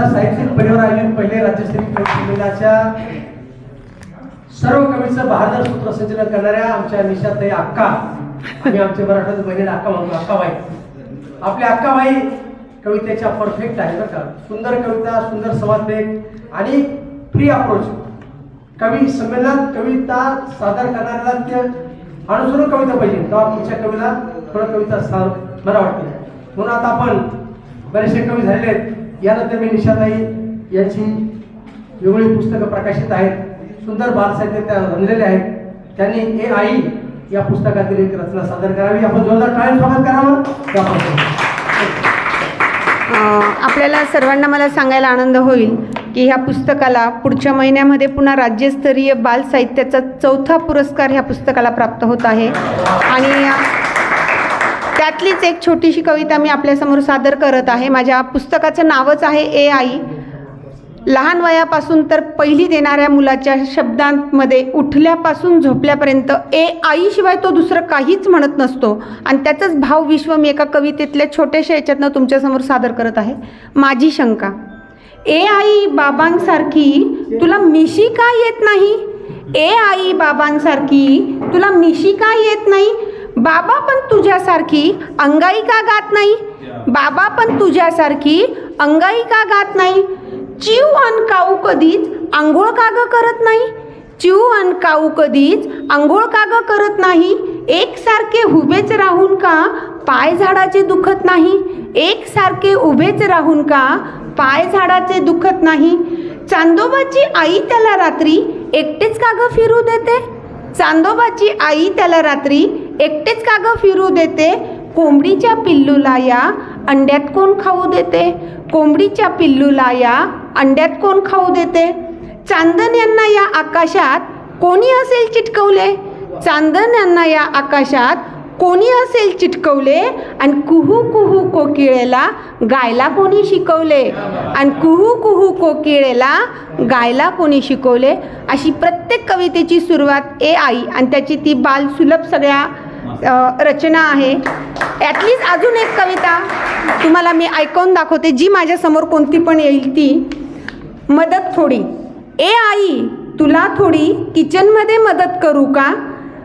आयोजित पहिले राज्यस्तरीय कवी संमेलनाच्या सर्व कवीचं बहादर सूत्रसंचलन करणाऱ्या आमच्या निशाताई अक्का आम्ही आमच्या मराठात बहिणी अक्का म्हणतो अक्काबाई. आपल्या अक्काबाई कवितेच्या परफेक्ट आहे बरं का. सुंदर कविता सुंदर समाजलेख आणि फ्री अप्रोच कवी संमेलनात कविता सादर करणाऱ्याला ते अनुसरून कविता पाहिजे. तेव्हा तुमच्या कवीला थोडं कविता सार बरं वाटते. म्हणून आता आपण बरेचसे कवी झालेले आहेत. यानंतर मी निशाताई यांची वेगवेगळी पुस्तकं प्रकाशित आहेत. सुंदर बालसाहित्य त्या रंगलेले आहेत. त्यांनी ए आई या पुस्तकातील एक रचना सादर करावी. आपण जोरदार टाळ्या स्वागत करावं. त्यापासून आपल्याला सर्वांना मला सांगायला आनंद होईल की ह्या पुस्तकाला पुढच्या महिन्यामध्ये पुन्हा राज्यस्तरीय बाल साहित्याचा चौथा पुरस्कार ह्या पुस्तकाला प्राप्त होत आहे. आणि या- त्यातलीच एक छोटीशी कविता मी आपल्यासमोर सादर करत आहे. माझ्या पुस्तकाचं नावच आहे ए आई लहान वयापासून तर पहिली देणाऱ्या मुलाच्या शब्दांमध्ये उठल्यापासून झोपल्यापर्यंत ए आईशिवाय तो दुसरं काहीच म्हणत नसतो. आणि त्याचाच भाव विश्व मी एका कवितेतल्या छोट्याशा याच्यातनं तुमच्यासमोर सादर करत आहे. माझी शंका. ए आई बाबांसारखी तुला मिशी का येत नाही? ए आई बाबांसारखी तुला मिशी का येत नाही? बाबा पण तुझ्यासारखी अंगाई का गात नाही? बाबा पण तुझ्यासारखी अंगाई का गात नाही? चिव अन काऊ कधीच आंघोळ का करत नाही? चिव अन काऊ कधीच आंघोळ का करत नाही? एकसारखे उभेच राहून का पाय झाडाचे दुखत नाही? एकसारखे उभेच राहून का पाय झाडाचे दुखत नाही? चांदोबाची आई त्याला रात्री एकटेच का फिरू देते? चांदोबाची आई त्याला रात्री एकटेच का ग फिरू देते. कोंबडीच्या पिल्लूला या अंड्यात कोण खाऊ देते? कोंबडीच्या पिल्लूला या अंड्यात कोण खाऊ देते? चांदन यांना या आकाशात कोणी असेल चिटकवले? चांदन यांना या आकाशात कोणी असेल चिटकवले? आणि कुहू कुहू कोकिळेला गायला कोणी शिकवले? आणि कुहू कुहू कोकिळेला गायला कोणी शिकवले? अशी प्रत्येक कवितेची सुरुवात ए आई आणि त्याची ती बालसुलभ सगळ्या रचना आहे. ॲटलीस्ट अजून एक कविता तुम्हाला मी ऐकवून दाखवते जी माझ्यासमोर कोणती पण येईल ती. मदत थोडी. ए आई तुला थोडी किचनमध्ये मदत करू का?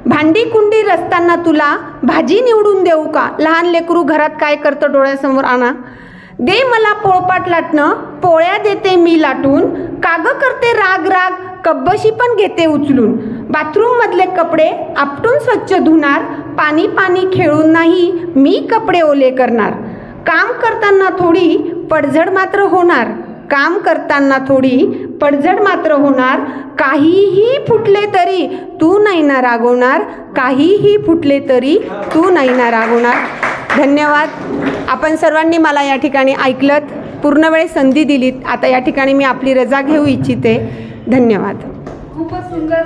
भांडी कुंडी रचताना तुला भाजी निवडून देऊ का? लहान लेकरू घरात काय करतं डोळ्यासमोर आणा. दे मला पोळपाट लाटणं पोळ्या देते मी लाटून. काग करते राग राग कब्बशी पण घेते उचलून. बाथरूममधले कपडे आपटून स्वच्छ धुणार पाणी पाणी खेळून नाही मी कपडे ओले करणार. काम करताना थोडी पडझड मात्र होणार. काम करताना थोडी पडझड मात्र होणार. काहीही फुटले तरी तू नाही ना रागवणार. काहीही फुटले तरी तू नाही ना रागवणार. धन्यवाद. आपण सर्वांनी मला या ठिकाणी ऐकलत पूर्ण वेळ संधी दिलीत. आता या ठिकाणी मी आपली रजा घेऊ इच्छिते. धन्यवाद. खूपच सुंदर.